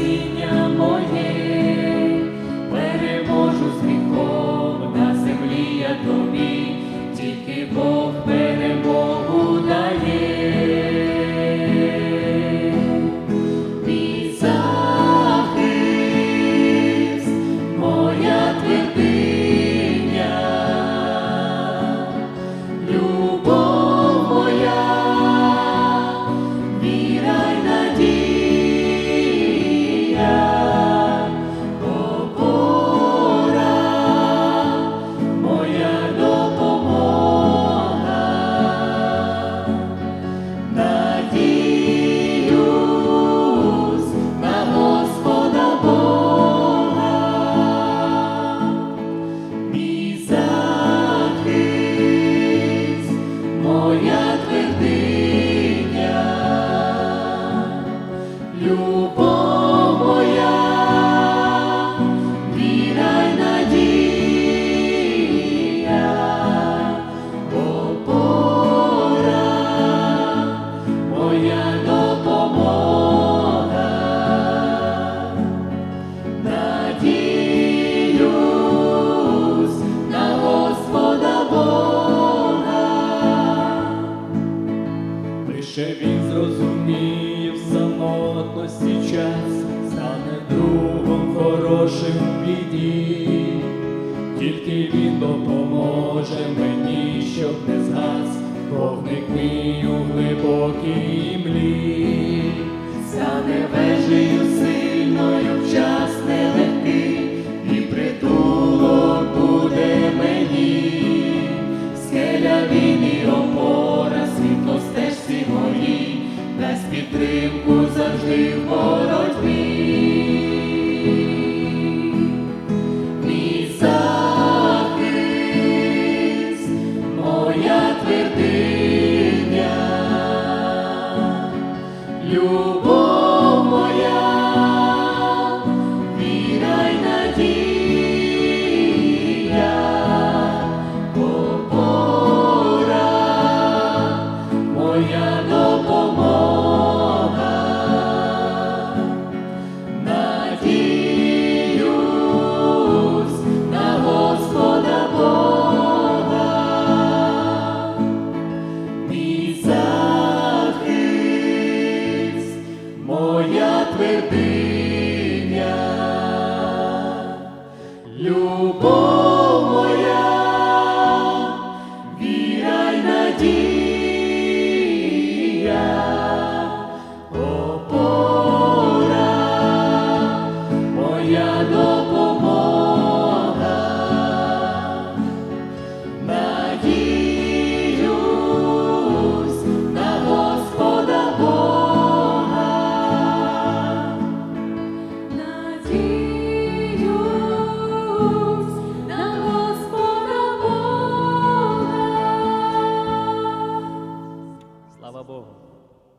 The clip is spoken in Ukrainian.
спасіння. yeah лише він зрозуміє в самотності час, стане другом хорошим в біді, тільки він допоможе мені, щоб не згас, вогник мій у глибокій млі, стане вежею сильною в час. Твердиня, любов